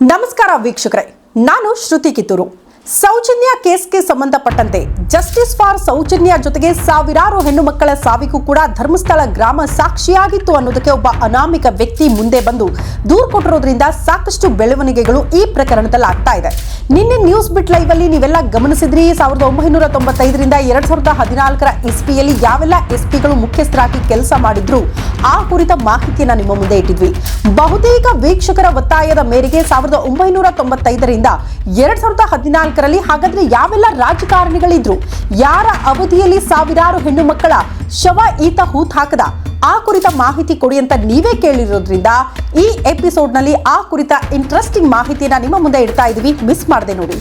ನಮಸ್ಕಾರ ವೀಕ್ಷಕರೇ ನಾನು ಶ್ರುತಿ ಕಿತ್ತೂರು. ಸೌಜನ್ಯ ಕೇಸ್ಗೆ ಸಂಬಂಧಪಟ್ಟಂತೆ ಜಸ್ಟಿಸ್ ಫಾರ್ ಸೌಜನ್ಯ ಜೊತೆಗೆ ಸಾವಿರಾರು ಹೆಣ್ಣು ಮಕ್ಕಳ ಸಾವಿಗೂ ಕೂಡ ಧರ್ಮಸ್ಥಳ ಗ್ರಾಮ ಸಾಕ್ಷಿಯಾಗಿತ್ತು ಅನ್ನೋದಕ್ಕೆ ಒಬ್ಬ ಅನಾಮಿಕ ವ್ಯಕ್ತಿ ಮುಂದೆ ಬಂದು ದೂರು ಕೊಟ್ಟಿರೋದ್ರಿಂದ ಸಾಕಷ್ಟು ಬೆಳವಣಿಗೆಗಳು ಈ ಪ್ರಕರಣದಲ್ಲಿ ಆಗ್ತಾ ಇದೆ. ನಿನ್ನೆ ನ್ಯೂಸ್ ಬಿಟ್ ಲೈವ್ ಅಲ್ಲಿ ನೀವೆಲ್ಲ ಗಮನಿಸಿದ್ರಿ, ಸಾವಿರದ ಒಂಬೈನೂರ ತೊಂಬತ್ತೈದರಿಂದ ಎರಡ್ ಸಾವಿರದ ಹದಿನಾಲ್ಕರ ಎಸ್ಪಿಯಲ್ಲಿ ಯಾವೆಲ್ಲ ಎಸ್ಪಿಗಳು ಮುಖ್ಯಸ್ಥರಾಗಿ ಕೆಲಸ ಮಾಡಿದ್ರು, ಆ ಕುರಿತ ಮಾಹಿತಿಯನ್ನ ನಿಮ್ಮ ಮುಂದೆ ಇಟ್ಟಿದ್ವಿ. ಬಹುತೇಕ ವೀಕ್ಷಕರ ಒತ್ತಾಯದ ಮೇರೆಗೆ ಸಾವಿರದ ಒಂಬೈನೂರ ತೊಂಬತ್ತೈದರಿಂದ ಎರಡ್ ಸಾವಿರದ ಹದಿನಾಲ್ಕರಲ್ಲಿ ಹಾಗಾದ್ರೆ ಯಾವೆಲ್ಲ ರಾಜಕಾರಣಿಗಳಿದ್ರು? ಯಾರ ಅವಧಿಯಲ್ಲಿ ಸಾವಿರಾರು ಹೆಣ್ಣು ಮಕ್ಕಳ ಶವ ಈತ ಹೂತ್ ಹಾಕದ? ಆ ಕುರಿತ ಮಾಹಿತಿ ಕೊಡಿ ಅಂತ ನೀವೇ ಕೇಳಿರೋದ್ರಿಂದ ಈ ಎಪಿಸೋಡ್ನಲ್ಲಿ ಆ ಕುರಿತ ಇಂಟ್ರೆಸ್ಟಿಂಗ್ ಮಾಹಿತಿಯನ್ನ ನಿಮ್ಮ ಮುಂದೆ ಇಡ್ತಾ ಇದೀವಿ. ಮಿಸ್ ಮಾಡದೆ ನೋಡಿ.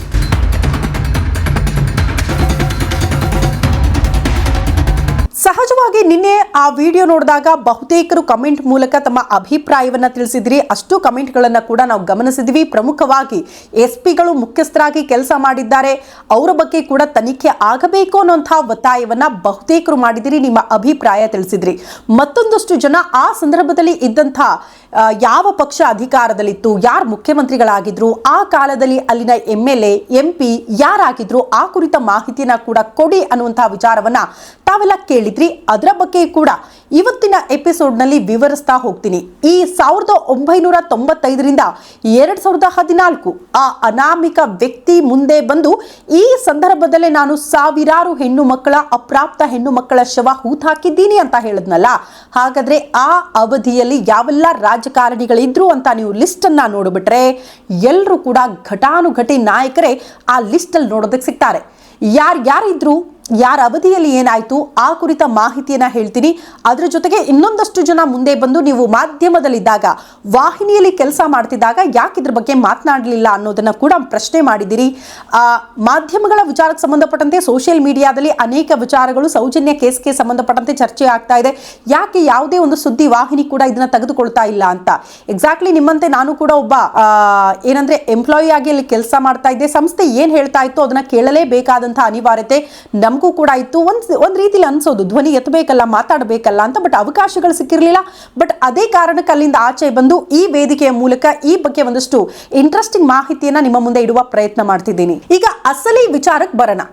ಸಹಜವಾಗಿ ನಿನ್ನೆ ಆ ವಿಡಿಯೋ ನೋಡಿದಾಗ ಬಹುತೇಕರು ಕಮೆಂಟ್ ಮೂಲಕ ತಮ್ಮ ಅಭಿಪ್ರಾಯವನ್ನ ತಿಳಿಸಿದ್ರಿ. ಅಷ್ಟು ಕಮೆಂಟ್ಗಳನ್ನ ಕೂಡ ನಾವು ಗಮನಿಸಿದ್ವಿ. ಪ್ರಮುಖವಾಗಿ ಎಸ್ ಪಿಗಳು ಮುಖ್ಯಸ್ಥರಾಗಿ ಕೆಲಸ ಮಾಡಿದ್ದಾರೆ. ಅವರ ಬಗ್ಗೆ ಕೂಡ ತನಿಖೆ ಆಗಬೇಕು ಅನ್ನೋಂತಹ ಒತ್ತಾಯವನ್ನ ಬಹುತೇಕರು ಮಾಡಿದಿರಿ, ನಿಮ್ಮ ಅಭಿಪ್ರಾಯ ತಿಳಿಸಿದ್ರಿ. ಮತ್ತೊಂದಷ್ಟು ಜನ ಆ ಸಂದರ್ಭದಲ್ಲಿ ಇದ್ದಂಥ ಯಾವ ಪಕ್ಷ ಅಧಿಕಾರದಲ್ಲಿತ್ತು, ಯಾರು ಮುಖ್ಯಮಂತ್ರಿಗಳಾಗಿದ್ರು, ಆ ಕಾಲದಲ್ಲಿ ಅಲ್ಲಿನ M L A, M P ಯಾರಾಗಿದ್ರು, ಆ ಕುರಿತ ಮಾಹಿತಿಯನ್ನ ಕೂಡ ಕೊಡಿ ಅನ್ನುವಂತಹ ವಿಚಾರವನ್ನ ತಾವೆಲ್ಲ ಕೇಳಿದ್ರಿ. ಅದರ ಬಗ್ಗೆ ಕೂಡ ಇವತ್ತಿನ ಎಪಿಸೋಡ್ನಲ್ಲಿ ವಿವರಿಸ್ತಾ ಹೋಗ್ತೀನಿ. ಈ ಸಾವಿರದ ಒಂಬೈನೂರ ತೊಂಬತ್ತೈದರಿಂದ ಎರಡು ಸಾವಿರದ ಹದಿನಾಲ್ಕು ಆ ಅನಾಮಿಕ ವ್ಯಕ್ತಿ ಮುಂದೆ ಬಂದು ಈ ಸಂದರ್ಭದಲ್ಲೇ ನಾನು ಸಾವಿರಾರು ಹೆಣ್ಣು ಮಕ್ಕಳ, ಅಪ್ರಾಪ್ತ ಹೆಣ್ಣು ಮಕ್ಕಳ ಶವ ಹೂತಾಕಿದ್ದೀನಿ ಅಂತ ಹೇಳಿದ್ನಲ್ಲ? ಹಾಗಾದರೆ ಆ ಅವಧಿಯಲ್ಲಿ ಯಾವೆಲ್ಲ ರಾಜಕಾರಣಿಗಳಿದ್ರು ಅಂತ ನೀವು ಲಿಸ್ಟನ್ನು ನೋಡಿಬಿಟ್ರೆ ಎಲ್ಲರೂ ಕೂಡ ಘಟಾನುಘಟಿ ನಾಯಕರೇ ಆ ಲಿಸ್ಟಲ್ಲಿ ನೋಡೋದಕ್ಕೆ ಸಿಗ್ತಾರೆ. ಯಾರು ಯಾರಿದ್ರು ಯಾರ ಅವಧಿಯಲ್ಲಿ ಏನಾಯ್ತು ಆ ಕುರಿತ ಮಾಹಿತಿಯನ್ನು ಹೇಳ್ತೀನಿ. ಅದರ ಜೊತೆಗೆ ಇನ್ನೊಂದಷ್ಟು ಜನ ಮುಂದೆ ಬಂದು ನೀವು ಮಾಧ್ಯಮದಲ್ಲಿದ್ದಾಗ ವಾಹಿನಿಯಲ್ಲಿ ಕೆಲಸ ಮಾಡ್ತಿದ್ದಾಗ ಯಾಕೆ ಇದ್ರ ಬಗ್ಗೆ ಮಾತನಾಡಲಿಲ್ಲ ಅನ್ನೋದನ್ನ ಕೂಡ ಪ್ರಶ್ನೆ ಮಾಡಿದಿರಿ ಆ, ಮಾಧ್ಯಮಗಳ ವಿಚಾರಕ್ಕೆ ಸಂಬಂಧಪಟ್ಟಂತೆ ಸೋಷಿಯಲ್ ಮೀಡಿಯಾದಲ್ಲಿ ಅನೇಕ ವಿಚಾರಗಳು ಸೌಜನ್ಯ ಕೇಸ್ಗೆ ಸಂಬಂಧಪಟ್ಟಂತೆ ಚರ್ಚೆ ಆಗ್ತಾ ಇದೆ. ಯಾಕೆ ಯಾವುದೇ ಒಂದು ಸುದ್ದಿ ವಾಹಿನಿ ಕೂಡ ಇದನ್ನ ತೆಗೆದುಕೊಳ್ತಾ ಇಲ್ಲ ಅಂತ? ಎಕ್ಸಾಕ್ಟ್ಲಿ ನಿಮ್ಮಂತೆ ನಾನು ಕೂಡ ಒಬ್ಬ ಏನಂದರೆ ಎಂಪ್ಲಾಯಿ ಆಗಿ ಅಲ್ಲಿ ಕೆಲಸ ಮಾಡ್ತಾ ಇದ್ದೆ. ಸಂಸ್ಥೆ ಏನು ಹೇಳ್ತಾ ಇತ್ತು ಅದನ್ನ ಕೇಳಲೇಬೇಕಾದಂತಹ ಅನಿವಾರ್ಯತೆ ನಮಗೂ ಕೂಡ ಇತ್ತು ಒಂದು ಒಂದು ರೀತಿಲಿ ಅನ್ಸೋದು, ಧ್ವನಿ ಎತ್ತಬೇಕಲ್ಲ, ಮಾತಾಡಬೇಕಲ್ಲ ಅಂತ, ಬಟ್ ಅವಕಾಶಗಳು ಸಿಕ್ಕಿರಲಿಲ್ಲ. ಬಟ್ ಅದೇ ಕಾರಣಕ್ಕೆ ಅಲ್ಲಿಂದ ಆಚೆ ಬಂದು ಈ ವೇದಿಕೆಯ ಮೂಲಕ ಈ ಬಗ್ಗೆ ಒಂದಷ್ಟು ಇಂಟ್ರೆಸ್ಟಿಂಗ್ ಮಾಹಿತಿಯನ್ನು ನಿಮ್ಮ ಮುಂದೆ ಇಡುವ ಪ್ರಯತ್ನ ಮಾಡ್ತಿದ್ದೀನಿ. ಈಗ ಅಸಲಿ ವಿಚಾರಕ್ಕೆ ಬರೋಣ.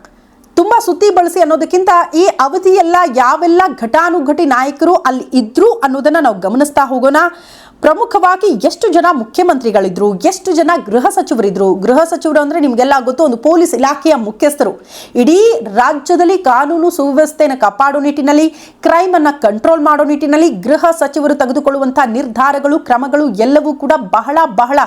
ತುಂಬ ಸುದ್ದಿ ಬಳಸಿ ಅನ್ನೋದಕ್ಕಿಂತ ಈ ಅವಧಿಯೆಲ್ಲ ಯಾವೆಲ್ಲ ಘಟಾನುಘಟಿ ನಾಯಕರು ಅಲ್ಲಿ ಇದ್ರು ಅನ್ನೋದನ್ನ ನಾವು ಗಮನಿಸ್ತಾ ಹೋಗೋಣ. ಪ್ರಮುಖವಾಗಿ ಎಷ್ಟು ಜನ ಮುಖ್ಯಮಂತ್ರಿಗಳಿದ್ರು, ಎಷ್ಟು ಜನ ಗೃಹ ಸಚಿವರಿದ್ರು? ಗೃಹ ಸಚಿವರು ಅಂದ್ರೆ ನಿಮ್ಗೆಲ್ಲ ಗೊತ್ತು, ಒಂದು ಪೊಲೀಸ್ ಇಲಾಖೆಯ ಮುಖ್ಯಸ್ಥರು. ಇಡೀ ರಾಜ್ಯದಲ್ಲಿ ಕಾನೂನು ಸುವ್ಯವಸ್ಥೆಯನ್ನು ಕಾಪಾಡೋ ನಿಟ್ಟಿನಲ್ಲಿ ಕ್ರೈಮ್ ಅನ್ನ ಕಂಟ್ರೋಲ್ ಮಾಡೋ ನಿಟ್ಟಿನಲ್ಲಿ ಗೃಹ ಸಚಿವರು ತೆಗೆದುಕೊಳ್ಳುವಂತಹ ನಿರ್ಧಾರಗಳು, ಕ್ರಮಗಳು ಎಲ್ಲವೂ ಕೂಡ ಬಹಳ ಬಹಳ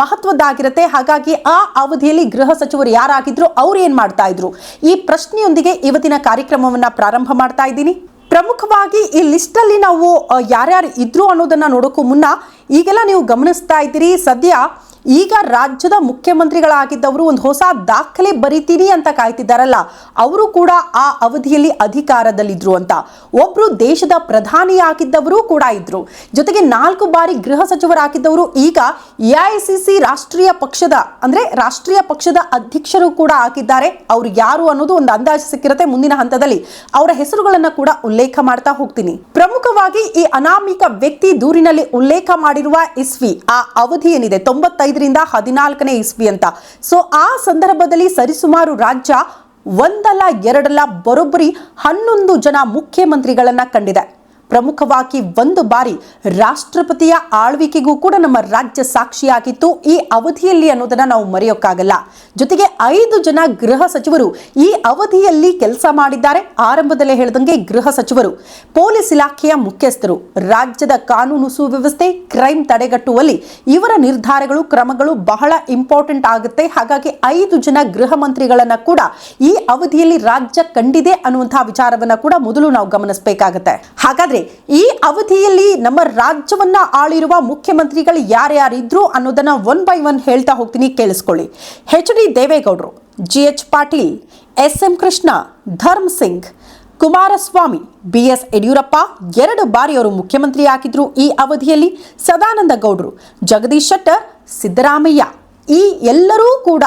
ಮಹತ್ವದ್ದಾಗಿರುತ್ತೆ. ಹಾಗಾಗಿ ಆ ಅವಧಿಯಲ್ಲಿ ಗೃಹ ಸಚಿವರು ಯಾರಾಗಿದ್ರು, ಅವ್ರು ಏನ್ ಮಾಡ್ತಾ ಇದ್ರು? ಈ ಪ್ರಶ್ನೆಯೊಂದಿಗೆ ಇವತ್ತಿನ ಕಾರ್ಯಕ್ರಮವನ್ನ ಪ್ರಾರಂಭ ಮಾಡ್ತಾ ಇದ್ದೀನಿ. ಪ್ರಮುಖವಾಗಿ ಈ ಲಿಸ್ಟ್ ಅಲ್ಲಿ ನಾವು ಯಾರ್ಯಾರು ಇದ್ರು ಅನ್ನೋದನ್ನ ನೋಡೋಕ್ಕೂ ಮುನ್ನ ಈಗೆಲ್ಲ ನೀವು ಗಮನಿಸ್ತಾ ಇದ್ದೀರಿ. ಸದ್ಯ ಈಗ ರಾಜ್ಯದ ಮುಖ್ಯಮಂತ್ರಿಗಳಾಗಿದ್ದವರು ಒಂದು ಹೊಸ ದಾಖಲೆ ಬರಿತೀನಿ ಅಂತ ಕಾಯ್ತಿದ್ದಾರಲ್ಲ, ಅವರು ಕೂಡ ಆ ಅವಧಿಯಲ್ಲಿ ಅಧಿಕಾರದಲ್ಲಿದ್ರು ಅಂತ. ಒಬ್ರು ದೇಶದ ಪ್ರಧಾನಿಯಾಗಿದ್ದವರು ಕೂಡ ಇದ್ರು. ಜೊತೆಗೆ ನಾಲ್ಕು ಬಾರಿ ಗೃಹ ಸಚಿವರಾಗಿದ್ದವರು ಈಗ ಎಐಸಿಸಿ ರಾಷ್ಟ್ರೀಯ ಪಕ್ಷದ, ಅಂದ್ರೆ ರಾಷ್ಟ್ರೀಯ ಪಕ್ಷದ ಅಧ್ಯಕ್ಷರು ಕೂಡ ಆಗಿದ್ದಾರೆ. ಅವ್ರು ಯಾರು ಅನ್ನೋದು ಒಂದು ಅಂದಾಜು ಸಿಕ್ಕಿರತ್ತೆ ಮುಂದಿನ ಹಂತದಲ್ಲಿ. ಅವರ ಹೆಸರುಗಳನ್ನ ಕೂಡ ಉಲ್ಲೇಖ ಮಾಡ್ತಾ ಹೋಗ್ತೀನಿ. ಪ್ರಮುಖವಾಗಿ ಈ ಅನಾಮಿಕ ವ್ಯಕ್ತಿ ದೂರಿನಲ್ಲಿ ಉಲ್ಲೇಖ ಮಾಡಿರುವ ಇಸ್ವಿ ಆ ಅವಧಿ ಏನಿದೆ ತೊಂಬತ್ತೈದರಿಂದ ಹದಿನಾಲ್ಕನೇ ಇಸ್ವಿ ಅಂತ. ಸೊ ಆ ಸಂದರ್ಭದಲ್ಲಿ ಸರಿಸುಮಾರು ರಾಜ್ಯ ಒಂದಲ್ಲ ಎರಡಲ್ಲ ಬರೋಬ್ಬರಿ ಹನ್ನೊಂದು ಜನ ಮುಖ್ಯಮಂತ್ರಿಗಳನ್ನ ಕಂಡಿದೆ. ಪ್ರಮುಖವಾಗಿ ಒಂದು ಬಾರಿ ರಾಷ್ಟ್ರಪತಿಯ ಆಳ್ವಿಕೆಗೂ ಕೂಡ ನಮ್ಮ ರಾಜ್ಯ ಸಾಕ್ಷಿಯಾಗಿತ್ತು ಈ ಅವಧಿಯಲ್ಲಿ ಅನ್ನೋದನ್ನ ನಾವು ಮರೆಯೋಕ್ಕಾಗಲ್ಲ. ಜೊತೆಗೆ ಐದು ಜನ ಗೃಹ ಸಚಿವರು ಈ ಅವಧಿಯಲ್ಲಿ ಕೆಲಸ ಮಾಡಿದ್ದಾರೆ. ಆರಂಭದಲ್ಲೇ ಹೇಳಿದಂಗೆ ಗೃಹ ಸಚಿವರು, ಪೊಲೀಸ್ ಇಲಾಖೆಯ ಮುಖ್ಯಸ್ಥರು, ರಾಜ್ಯದ ಕಾನೂನು ಸುವ್ಯವಸ್ಥೆ, ಕ್ರೈಮ್ ತಡೆಗಟ್ಟುವಲ್ಲಿ ಇವರ ನಿರ್ಧಾರಗಳು, ಕ್ರಮಗಳು ಬಹಳ ಇಂಪಾರ್ಟೆಂಟ್ ಆಗುತ್ತೆ. ಹಾಗಾಗಿ ಐದು ಜನ ಗೃಹ ಮಂತ್ರಿಗಳನ್ನ ಕೂಡ ಈ ಅವಧಿಯಲ್ಲಿ ರಾಜ್ಯ ಕಂಡಿದೆ ಅನ್ನುವಂತಹ ವಿಚಾರವನ್ನ ಕೂಡ ಮೊದಲು ನಾವು ಗಮನಿಸಬೇಕಾಗುತ್ತೆ. ಹಾಗಾದ್ರೆ ಈ ಅವಧಿಯಲ್ಲಿ ನಮ್ಮ ರಾಜ್ಯವನ್ನ ಆಳಿರುವ ಮುಖ್ಯಮಂತ್ರಿಗಳು ಯಾರ್ಯಾರಿದ್ರು ಅನ್ನೋದನ್ನ ಒನ್ ಬೈ ಒನ್ ಹೇಳ್ತಾ ಹೋಗ್ತೀನಿ, ಕೇಳಿಸ್ಕೊಳ್ಳಿ. ಎಚ್ ಡಿ ದೇವೇಗೌಡರು G H Patil S M Krishna, Dharam Singh, Kumaraswamy B S Yediyurappa, ಎರಡು ಬಾರಿ ಅವರು ಮುಖ್ಯಮಂತ್ರಿ ಆಗಿದ್ರು ಈ ಅವಧಿಯಲ್ಲಿ. ಸದಾನಂದ ಗೌಡರು, ಜಗದೀಶ್ ಶೆಟ್ಟರ್, ಸಿದ್ದರಾಮಯ್ಯ, ಈ ಎಲ್ಲರೂ ಕೂಡ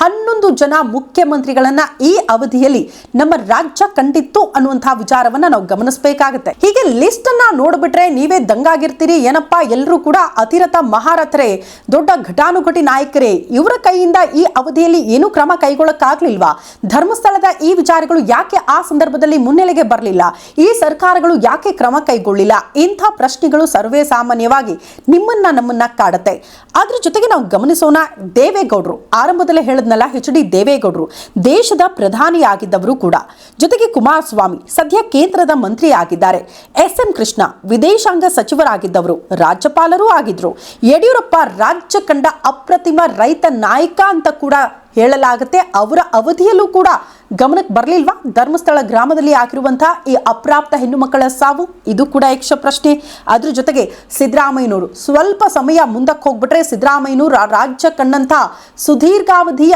ಹನ್ನೊಂದು ಜನ ಮುಖ್ಯಮಂತ್ರಿಗಳನ್ನ ಈ ಅವಧಿಯಲ್ಲಿ ನಮ್ಮ ರಾಜ್ಯ ಕಂಡಿತ್ತು ಅನ್ನುವಂತಹ ವಿಚಾರವನ್ನ ನಾವು ಗಮನಿಸಬೇಕಾಗುತ್ತೆ. ಹೀಗೆ ಲಿಸ್ಟ್ ಅನ್ನ ನೋಡ್ಬಿಟ್ರೆ ನೀವೇ ದಂಗಾಗಿರ್ತೀರಿ, ಏನಪ್ಪಾ ಎಲ್ಲರೂ ಕೂಡ ಅತಿರಥ ಮಹಾರಥರೇ, ದೊಡ್ಡ ಘಟಾನುಘಟಿ ನಾಯಕರೇ, ಇವರ ಕೈಯಿಂದ ಈ ಅವಧಿಯಲ್ಲಿ ಏನೂ ಕ್ರಮ ಕೈಗೊಳ್ಳಕ್ಕಾಗ್ಲಿಲ್ವಾ? ಧರ್ಮಸ್ಥಳದ ಈ ವಿಚಾರಗಳು ಯಾಕೆ ಆ ಸಂದರ್ಭದಲ್ಲಿ ಮುನ್ನೆಲೆಗೆ ಬರಲಿಲ್ಲ? ಈ ಸರ್ಕಾರಗಳು ಯಾಕೆ ಕ್ರಮ ಕೈಗೊಳ್ಳಿಲ್ಲ? ಇಂಥ ಪ್ರಶ್ನೆಗಳು ಸರ್ವೇ ಸಾಮಾನ್ಯವಾಗಿ ನಿಮ್ಮನ್ನ ನಮ್ಮನ್ನ ಕಾಡುತ್ತೆ. ಅದ್ರ ಜೊತೆಗೆ ನಾವು ಗಮನಿಸೋಣ ದೇವೇಗೌಡರು. ಆರಂಭದಲ್ಲೇ ಹೇಳಿದ್ನಲ್ಲ ಎಚ್ ಡಿ ದೇವೇಗೌಡರು. ದೇಶದ ಪ್ರಧಾನಿಯಾಗಿದ್ದವರು ಕೂಡ. ಜೊತೆಗೆ ಕುಮಾರಸ್ವಾಮಿ ಸದ್ಯ ಕೇಂದ್ರದ ಮಂತ್ರಿ ಆಗಿದ್ದಾರೆ ಎಸ್ ಎಂ ಕೃಷ್ಣ ವಿದೇಶಾಂಗ ಸಚಿವರಾಗಿದ್ದವರು ರಾಜ್ಯಪಾಲರೂ ಆಗಿದ್ರು. ಯಡಿಯೂರಪ್ಪ ರಾಜ್ಯ ಕಂಡ ಅಪ್ರತಿಮ ರೈತ ನಾಯಕ ಅಂತ ಕೂಡ ಹೇಳಲಾಗುತ್ತೆ. ಅವರ ಅವಧಿಯಲ್ಲೂ ಕೂಡ ಗಮನಕ್ಕೆ ಬರಲಿಲ್ವಾ? ಧರ್ಮಸ್ಥಳ ಗ್ರಾಮದಲ್ಲಿ ಆಗಿರುವಂತಹ ಈ ಅಪ್ರಾಪ್ತ ಹೆಣ್ಣು ಮಕ್ಕಳ ಸಾವು, ಇದು ಕೂಡ ಯಕ್ಷ ಪ್ರಶ್ನೆ. ಅದ್ರ ಜೊತೆಗೆ ಸಿದ್ದರಾಮಯ್ಯನವರು, ಸ್ವಲ್ಪ ಸಮಯ ಮುಂದಕ್ಕೆ ಹೋಗ್ಬಿಟ್ರೆ ಸಿದ್ದರಾಮಯ್ಯನವರು ರಾ- ರಾಜ್ಯ ಕಂಡಂತಹ ಸುದೀರ್ಘಾವಧಿಯ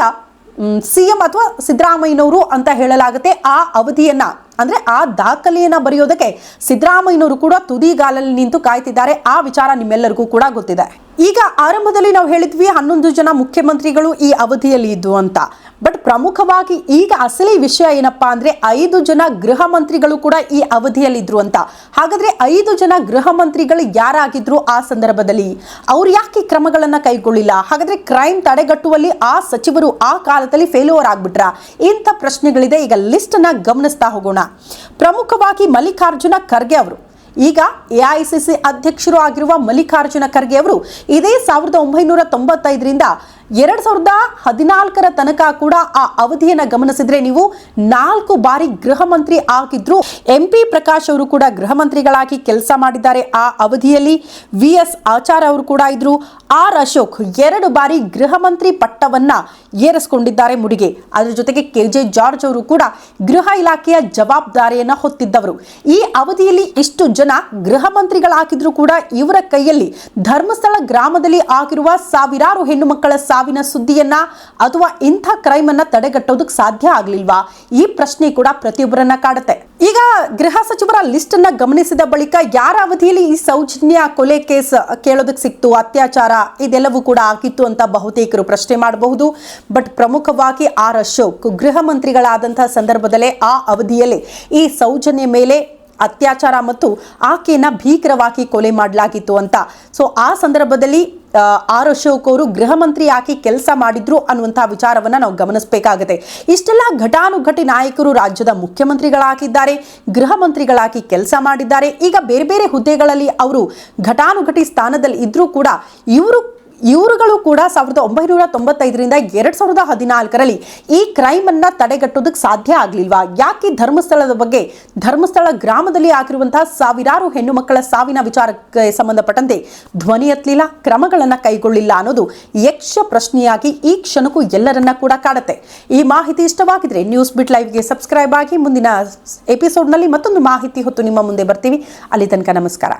ಸಿ ಎಂ ಅಥವಾ ಸಿದ್ದರಾಮಯ್ಯನವರು ಅಂತ ಹೇಳಲಾಗುತ್ತೆ. ಆ ಅವಧಿಯನ್ನ ಅಂದ್ರೆ ಆ ದಾಖಲೆಯನ್ನು ಬರೆಯೋದಕ್ಕೆ ಸಿದ್ದರಾಮಯ್ಯನವರು ಕೂಡ ತುದಿಗಾಲಲ್ಲಿ ನಿಂತು ಕಾಯ್ತಿದ್ದಾರೆ. ಆ ವಿಚಾರ ನಿಮ್ಮೆಲ್ಲರಿಗೂ ಕೂಡ ಗೊತ್ತಿದೆ. ಈಗ ಆರಂಭದಲ್ಲಿ ನಾವು ಹೇಳಿದ್ವಿ ಹನ್ನೊಂದು ಜನ ಮುಖ್ಯಮಂತ್ರಿಗಳು ಈ ಅವಧಿಯಲ್ಲಿ ಇದ್ದು ಅಂತ. ಬಟ್ ಪ್ರಮುಖವಾಗಿ ಈಗ ಅಸಲಿ ವಿಷಯ ಏನಪ್ಪಾ ಅಂದ್ರೆ ಐದು ಜನ ಗೃಹ ಮಂತ್ರಿಗಳು ಕೂಡ ಈ ಅವಧಿಯಲ್ಲಿ ಇದ್ರು ಅಂತ. ಹಾಗಾದ್ರೆ ಐದು ಜನ ಗೃಹ ಮಂತ್ರಿಗಳು ಯಾರಾಗಿದ್ರು ಆ ಸಂದರ್ಭದಲ್ಲಿ? ಅವ್ರು ಯಾಕೆ ಕ್ರಮಗಳನ್ನು ಕೈಗೊಳ್ಳಿಲ್ಲ? ಹಾಗಾದ್ರೆ ಕ್ರೈಮ್ ತಡೆಗಟ್ಟುವಲ್ಲಿ ಆ ಸಚಿವರು ಆ ಕಾಲದಲ್ಲಿ ಫೇಲ್ಯೂರ್ ಆಗ್ಬಿಟ್ರ? ಇಂಥ ಪ್ರಶ್ನೆಗಳಿದೆ. ಈಗ ಲಿಸ್ಟ್ ಅನ್ನ ಗಮನಿಸ್ತಾ ಹೋಗೋಣ. ಪ್ರಮುಖವಾಗಿ ಮಲ್ಲಿಕಾರ್ಜುನ ಖರ್ಗೆ ಅವರು. ಈಗ ಎಐಸಿಸಿ ಅಧ್ಯಕ್ಷರು ಆಗಿರುವ ಮಲ್ಲಿಕಾರ್ಜುನ ಖರ್ಗೆ ಅವರು ಇದೇ ಸಾವಿರದ ಒಂಬೈನೂರ ತೊಂಬತ್ತೈದರಿಂದ ಎರಡ್ ಸಾವಿರದ ಹದಿನಾಲ್ಕರ ತನಕ ಕೂಡ ಆ ಅವಧಿಯನ್ನ ಗಮನಿಸಿದ್ರೆ ನೀವು ನಾಲ್ಕು ಬಾರಿ ಗೃಹ ಮಂತ್ರಿ ಆಗಿದ್ರು. ಎಂ ಪಿ ಪ್ರಕಾಶ್ ಅವರು ಕೂಡ ಗೃಹ ಮಂತ್ರಿಗಳಾಗಿ ಕೆಲಸ ಮಾಡಿದ್ದಾರೆ. ಆ ಅವಧಿಯಲ್ಲಿ ವಿ ಎಸ್ ಆಚಾರ್ ಅವರು ಕೂಡ ಇದ್ರು. ಆರ್ ಅಶೋಕ್ ಎರಡು ಬಾರಿ ಗೃಹ ಮಂತ್ರಿ ಪಟ್ಟವನ್ನ ಏರಿಸಿಕೊಂಡಿದ್ದಾರೆ ಮುಡಿಗೆ. ಅದರ ಜೊತೆಗೆ ಕೆ ಜೆ ಜಾರ್ಜ್ ಅವರು ಕೂಡ ಗೃಹ ಇಲಾಖೆಯ ಜವಾಬ್ದಾರಿಯನ್ನ ಹೊತ್ತಿದ್ದವರು. ಈ ಅವಧಿಯಲ್ಲಿ ಇಷ್ಟು ಜನ ಗೃಹ ಮಂತ್ರಿಗಳಾಗಿದ್ರು ಕೂಡ ಇವರ ಕೈಯಲ್ಲಿ ಧರ್ಮಸ್ಥಳ ಗ್ರಾಮದಲ್ಲಿ ಆಗಿರುವ ಸಾವಿರಾರು ಹೆಣ್ಣು ಮಕ್ಕಳ ಸಾವಿನ ಸುದ್ದಿಯನ್ನ ಅಥವಾ ಇಂಥ ಕ್ರೈಮ್ ಅನ್ನ ತಡೆಗಟ್ಟೋದಕ್ಕೆ ಸಾಧ್ಯ ಆಗ್ಲಿಲ್ವಾ? ಈ ಪ್ರಶ್ನೆ ಕೂಡ ಪ್ರತಿಯೊಬ್ಬರನ್ನ ಕಾಡುತ್ತೆ. ಈಗ ಗೃಹ ಸಚಿವರ ಲಿಸ್ಟ್ ಅನ್ನ ಗಮನಿಸಿದ ಬಳಿಕ ಯಾರ ಅವಧಿಯಲ್ಲಿ ಈ ಸೌಜನ್ಯ ಕೊಲೆ ಕೇಸ್ ಕೇಳೋದಕ್ಕೆ ಸಿಕ್ತು, ಅತ್ಯಾಚಾರ ಇದೆಲ್ಲವೂ ಕೂಡ ಆಗಿತ್ತು ಅಂತ ಬಹುತೇಕರು ಪ್ರಶ್ನೆ ಮಾಡಬಹುದು. ಬಟ್ ಪ್ರಮುಖವಾಗಿ ಆರ್ ಅಶೋಕ್, ಗೃಹ ಮಂತ್ರಿಗಳಾದಂತಹ ಸಂದರ್ಭದಲ್ಲೇ ಆ ಅವಧಿಯಲ್ಲಿ ಈ ಸೌಜನ್ಯ ಮೇಲೆ ಅತ್ಯಾಚಾರ ಮತ್ತು ಆಕೆಯನ್ನ ಭೀಕರವಾಗಿ ಕೊಲೆ ಮಾಡಲಾಗಿತ್ತು ಅಂತ. ಸೊ ಆ ಸಂದರ್ಭದಲ್ಲಿ ಆರ್ ಅಶೋಕ್ ಅವರು ಗೃಹ ಮಂತ್ರಿ ಆಗಿ ಕೆಲಸ ಮಾಡಿದ್ರು ಅನ್ನುವಂತಹ ವಿಚಾರವನ್ನ ನಾವು ಗಮನಿಸಬೇಕಾಗುತ್ತೆ. ಇಷ್ಟೆಲ್ಲ ಘಟಾನುಘಟಿ ನಾಯಕರು ರಾಜ್ಯದ ಮುಖ್ಯಮಂತ್ರಿಗಳಾಗಿದ್ದಾರೆ, ಗೃಹ ಮಂತ್ರಿಗಳಾಗಿ ಕೆಲಸ ಮಾಡಿದ್ದಾರೆ. ಈಗ ಬೇರೆ ಬೇರೆ ಹುದ್ದೆಗಳಲ್ಲಿ ಅವರು ಘಟಾನುಘಟಿ ಸ್ಥಾನದಲ್ಲಿ ಇದ್ರೂ ಕೂಡ ಇವರು ಇವರುಗಳು ಕೂಡ ಸಾವಿರದ ಒಂಬೈನೂರ ತೊಂಬತ್ತೈದರಿಂದ ಎರಡ್ ಸಾವಿರದ ಹದಿನಾಲ್ಕರಲ್ಲಿ ಈ ಕ್ರೈಮ್ ಅನ್ನ ತಡೆಗಟ್ಟೋದಕ್ಕೆ ಸಾಧ್ಯ ಆಗ್ಲಿಲ್ವಾ? ಯಾಕೆ ಧರ್ಮಸ್ಥಳದ ಬಗ್ಗೆ, ಧರ್ಮಸ್ಥಳ ಗ್ರಾಮದಲ್ಲಿ ಆಗಿರುವಂತಹ ಸಾವಿರಾರು ಹೆಣ್ಣು ಮಕ್ಕಳ ಸಾವಿನ ವಿಚಾರಕ್ಕೆ ಸಂಬಂಧಪಟ್ಟಂತೆ ಧ್ವನಿ ಎತ್ತಲಿಲ್ಲ, ಕ್ರಮಗಳನ್ನು ಕೈಗೊಳ್ಳಿಲ್ಲ ಅನ್ನೋದು ಯಕ್ಷ ಪ್ರಶ್ನೆಯಾಗಿ ಈ ಕ್ಷಣಕ್ಕೂ ಎಲ್ಲರನ್ನ ಕೂಡ ಕಾಡುತ್ತೆ. ಈ ಮಾಹಿತಿ ಇಷ್ಟವಾಗಿದ್ರೆ ನ್ಯೂಸ್ ಬಿಟ್ ಲೈವ್ಗೆ ಸಬ್ಸ್ಕ್ರೈಬ್ ಆಗಿ ಮುಂದಿನ ಎಪಿಸೋಡ್ನಲ್ಲಿ ಮತ್ತೊಂದು ಮಾಹಿತಿ ಹೊತ್ತು ನಿಮ್ಮ ಮುಂದೆ ಬರ್ತೀವಿ. ಅಲ್ಲಿ ತನಕ ನಮಸ್ಕಾರ.